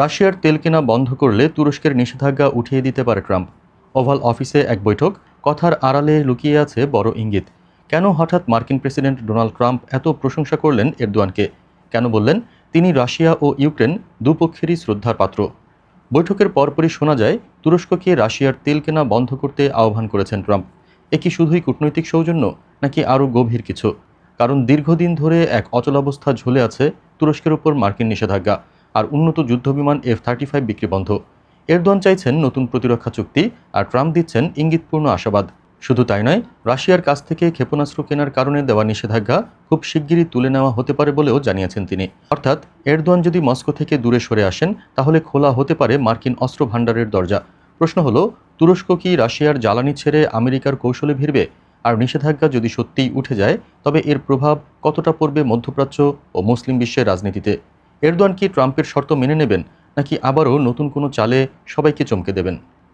রাশিয়ার তেল কেনা বন্ধ করলে তুরস্কের নিষেধাজ্ঞা উঠিয়ে দিতে পারে ট্রাম্প। ওভাল অফিসে এক বৈঠক, কথার আড়ালে লুকিয়ে আছে বড় ইঙ্গিত। কেন হঠাৎ মার্কিন প্রেসিডেন্ট ডোনাল্ড ট্রাম্প এত প্রশংসা করলেন এরদোয়ানকে? কেন বললেন, তিনি রাশিয়া ও ইউক্রেন দুপক্ষেরই শ্রদ্ধার পাত্র বৈঠকের পরপরই শোনা যায়, তুরস্ককে রাশিয়ার তেল কেনা বন্ধ করতে আহ্বান করেছেন ট্রাম্প। এ কি শুধুই কূটনৈতিক সৌজন্য, নাকি আরও গভীর কিছু? কারণ দীর্ঘদিন ধরে এক অচলাবস্থা ঝুলে আছে তুরস্কের উপর মার্কিন নিষেধাজ্ঞা। আর উন্নত যুদ্ধবিমান এফ থার্টি ফাইভ বিক্রি বন্ধ। এরদোয়ান চাইছেন নতুন প্রতিরক্ষা চুক্তি আর ট্রাম্প দিচ্ছেন ইঙ্গিতপূর্ণ আশাবাদ। শুধু তাই নয়, রাশিয়ার কাছ থেকে ক্ষেপণাস্ত্র কেনার কারণে দেওয়া নিষেধাজ্ঞা খুব শিগগিরই তুলে নেওয়া হতে পারে বলেও জানিয়েছেন তিনি। অর্থাৎ, এরদোয়ান যদি মস্কো থেকে দূরে সরে আসেন, তাহলে খোলা হতে পারে মার্কিন অস্ত্র ভাণ্ডারের দরজা। প্রশ্ন হলো, তুরস্ক কি রাশিয়ার জ্বালানি ছেড়ে আমেরিকার কৌশলে ভিড়বে? আর নিষেধাজ্ঞা যদি সত্যিই উঠে যায়, তবে এর প্রভাব কতটা পড়বে মধ্যপ্রাচ্য ও মুসলিম বিশ্বের রাজনীতিতে? এরদোয়ান কি ট্রাম্পের শর্ত মেনে নেবেন নাকি আবারও নতুন কোনো চালে সবাইকে চমকে দেবেন?